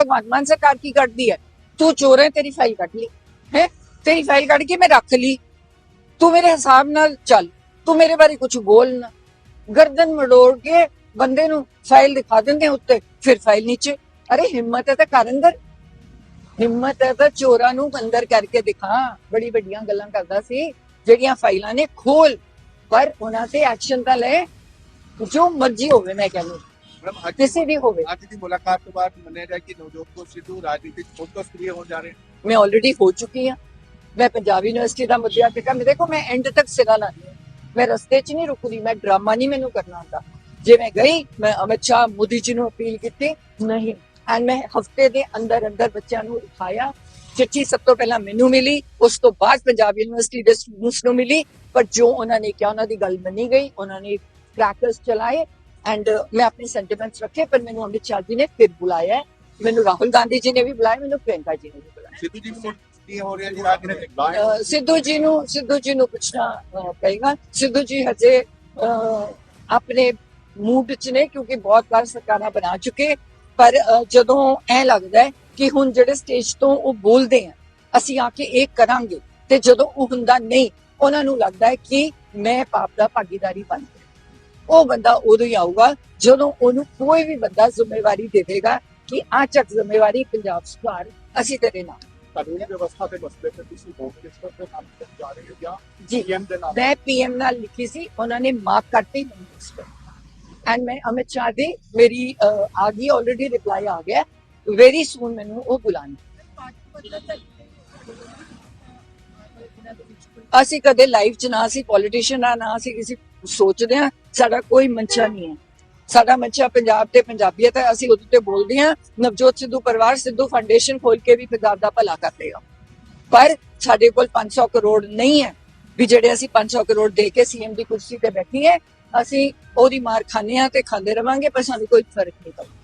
ਭਗਵਾਨ ਮਾਨ ਸਰਕਾਰ ਕੀ ਕੱਢਦੀ ਹੈ? ਤੂੰ ਚੋਰ ਹੈ ਤੇਰੀ ਫਾਈਲ ਕੱਢ ਲਈ, ਹੈ? ਤੇਰੀ ਫਾਈਲ ਕੱਢ ਕੇ ਮੈਂ ਰੱਖ ਲਈ। ਤੂੰ ਮੇਰੇ ਹਿਸਾਬ ਨਾਲ ਚੱਲ, ਤੂੰ ਮੇਰੇ ਬਾਰੇ ਕੁਝ ਬੋਲ ਨਾ। ਗਰਦਨ ਮੜੋੜ ਕੇ ਬੰਦੇ ਨੂੰ ਫਾਈਲ ਦਿਖਾ ਦਿੰਦੇ ਉੱਤੇ, ਫਿਰ ਫਾਈਲ ਨੀਚੇ। ਅਰੇ ਹਿੰਮਤ ਹੈ ਤਾਂ ਕਰ ਅੰਦਰ। ਹਿੰਮਤ ਹੈ ਤਾਂ ਚੋਰਾਂ ਨੂੰ ਅੰਦਰ ਕਰਕੇ ਦਿਖਾ। ਬੜੀ ਵੱਡੀਆਂ ਗੱਲਾਂ ਕਰਦਾ ਸੀ, ਜਿਹੜੀਆਂ ਫਾਈਲਾਂ ਨੇ ਖੋਲ। ਪਰ ਉਹਨਾਂ ਤੇ ਐਕਸ਼ਨ ਤਾਂ ਲੈ। ਜੋ ਮਰਜ਼ੀ ਹੋਵੇ ਮੈਂ ਕਹਿੰਦੀ ਮੈਡਮ ਕਿਸੇ ਵੀ ਹੋਵੇ ਅੱਜ ਦੀ ਮੁਲਾਕਾਤ ਤੋਂ ਬਾਅਦ ਮੰਨਿਆ ਜਾਏ ਕਿ ਨਵਜੋਤ ਕੌਰ ਸਿੱਧੂ ਰਾਜਨੀਤਿਕ ਫੋਕਸ ਕਲੀਅਰ ਹੋ ਜਾ ਰਹੇ ਨੇ ਮੈਂ ਆਲਰੇਡੀ ਹੋ ਚੁੱਕੀ ਹਾਂ ਮੈਂ ਪੰਜਾਬ ਯੂਨੀਵਰਸਿਟੀ ਦਾ ਮੁੱਦਿਆ ਤੇ ਕੰਮ ਦੇਖੋ ਮੈਂ ਐਂਡ ਤੱਕ ਸਿਰਾ ਲਾਣੀ ਹੈ ਮੈਂ ਰਸਤੇ 'ਚ ਨਹੀਂ ਰੁਕਦੀ ਮੈਂ ਡਰਾਮਾ ਨਹੀਂ ਮੈਨੂੰ ਕਰਨਾ ਹੁੰਦਾ ਜੇ ਮੈਂ ਗਈ ਮੈਂ ਅਮਿਤ ਸ਼ਾਹ ਮੋਦੀ ਜੀ ਨੂੰ ਅਪੀਲ ਕੀਤੀ ਨਹੀਂ ਐਂਡ ਮੈਂ ਹਫ਼ਤੇ ਦੇ ਅੰਦਰ ਅੰਦਰ ਬੱਚਿਆਂ ਨੂੰ ਉਠਾਇਆ ਚਿੱਠੀ ਸਭ ਤੋਂ ਪਹਿਲਾਂ ਮੈਨੂੰ ਮਿਲੀ ਉਸ ਤੋਂ ਬਾਅਦ ਪੰਜਾਬ ਯੂਨੀਵਰਸਿਟੀ ਦੇ ਸਟੂਡੈਂਟਸ ਨੂੰ ਮਿਲੀ ਪਰ ਜੋ ਉਹਨਾਂ ਨੇ ਕਿਹਾ ਉਹਨਾਂ ਦੀ ਗੱਲ ਮੰਨੀ ਗਈ ਉਹਨਾਂ ਨੇ ਕ੍ਰੈਕਰਸ ਚਲਾਏ ਐਂਡ ਮੈਂ ਆਪਣੇ ਸੈਂਟੀਮੈਂਟਸ ਰੱਖੇ ਪਰ ਮੈਨੂੰ ਅਮਿਤ ਸ਼ਾਹ ਜੀ ਨੇ ਫਿਰ ਬੁਲਾਇਆ ਹੈ। ਮੈਨੂੰ ਰਾਹੁਲ ਗਾਂਧੀ ਜੀ ਨੇ ਵੀ ਬੁਲਾਇਆ ਮੈਨੂੰ ਪ੍ਰਿਯੰਕਾ ਜੀ ਨੇ ਵੀ ਬੁਲਾਇਆ। ਸਿੱਧੂ ਜੀ ਨੂੰ ਕੀ ਹੋ ਰਿਹਾ ਜੀ? ਰਾਜਨੀਤਿਕ ਅਹ ਸਿੱਧੂ ਜੀ ਨੂੰ ਸਿੱਧੂ ਜੀ ਨੂੰ ਪੁੱਛਣਾ ਪਏਗਾ। ਸਿੱਧੂ ਜੀ ਹਜੇ ਆਪਣੇ ਮੂਡ 'ਚ ਨੇ ਕਿਉਂਕਿ ਬਹੁਤ ਵਾਰ ਸਰਕਾਰਾਂ ਬਣਾ ਚੁੱਕੇ। ਪਰ ਜਦੋਂ ਐ ਲੱਗਦਾ ਹੈ ਕਿ ਹੁਣ ਜਿਹੜੇ ਸਟੇਜ ਤੋਂ ਉਹ ਬੋਲਦੇ ਆ ਅਸੀਂ ਆ ਕੇ ਇਹ ਕਰਾਂਗੇ ਤੇ ਜਦੋਂ ਉਹ ਹੁੰਦਾ ਨਹੀਂ ਉਹਨਾਂ ਨੂੰ ਲੱਗਦਾ ਹੈ ਕਿ ਮੈਂ ਪਾਪ ਦਾ ਭਾਗੀਦਾਰੀ ਬਣ ਗਿਆ ਉਹ ਬੰਦਾ ਉਦੋਂ ਹੀ ਆਊਗਾ ਜਦੋਂ ਉਹਨੂੰ ਕੋਈ ਵੀ ਬੰਦਾ ਜ਼ਿੰਮੇਵਾਰੀ ਦੇਵੇਗਾ ਕਿ ਆ ਚੱਕ ਜ਼ਿੰਮੇਵਾਰੀ ਪੰਜਾਬ ਸੁਧਾਰ ਅਸੀਂ ਤੇਰੇ ਨਾਲ। ਕਾਨੂੰਨੀ ਵਿਵਸਥਾ ਦੇ ਮਸਲੇ ਤੇ ਤੁਸੀਂ ਵੋਟ ਕਿਸ ਤਰ੍ਹਾਂ ਦੇ ਨਾਮ ਤੇ ਜਾ ਰਹੇ ਹੋ ਜਾਂ ਪੀਐਮ ਦੇ ਨਾਮ ਮੈਂ ਪੀਐਮ ਨਾਲ ਲਿਖੀ ਸੀ ਉਹਨਾਂ ਨੇ ਮਾਰਕ ਕਰਤੀ ਐਂਡ ਮੈਂ ਅਮਿਤ ਸ਼ਾਹ ਦੀ ਮੇਰੀ ਆ ਗਈ ਆਲਰੇਡੀ ਰਿਪਲਾਈ ਆ ਗਿਆ। ਵੈਰੀ ਸੂਨ ਮੈਨੂੰ ਉਹ ਬੁਲਾਣ ਅਸੀਂ ਕਦੇ ਲਾਈਵ ਚ ਨਾ ਸੀ ਪੋਲੀਟੀਸ਼ੀਅਨ ਆ ਨਾ ਅਸੀਂ ਕਿਸੇ ਸੋਚਦੇ ਆ ਸਾਡਾ ਕੋਈ ਮੰਚਾ ਨਹੀਂ ਹੈ। ਸਾਡਾ ਮੰਚਾ ਪੰਜਾਬ ਤੇ ਪੰਜਾਬੀਅਤ ਹੈ ਅਸੀਂ ਉਹਦੇ ਤੇ ਬੋਲਦੇ ਹਾਂ। ਨਵਜੋਤ ਸਿੱਧੂ ਪਰਿਵਾਰ ਸਿੱਧੂ ਫਾਊਂਡੇਸ਼ਨ ਖੋਲ ਕੇ ਵੀ ਪੰਜਾਬ ਦਾ ਭਲਾ ਕਰੇਗਾ ਪਰ ਸਾਡੇ ਕੋਲ 500 ਕਰੋੜ ਨਹੀਂ ਹੈ। ਵੀ ਜਿਹੜੇ ਅਸੀਂ 500 ਕਰੋੜ ਦੇ ਕੇ ਸੀਐਮ ਦੀ ਕੁਰਸੀ ਤੇ ਬੈਠੀ ਹੈ, ਅਸੀਂ ਉਹਦੀ ਮਾਰ ਖਾਂਦੇ ਆ ਤੇ ਖਾਂਦੇ ਰਵਾਂਗੇ, ਪਰ ਸਾਨੂੰ ਕੋਈ ਫ਼ਰਕ ਨਹੀਂ ਪੈਂਦਾ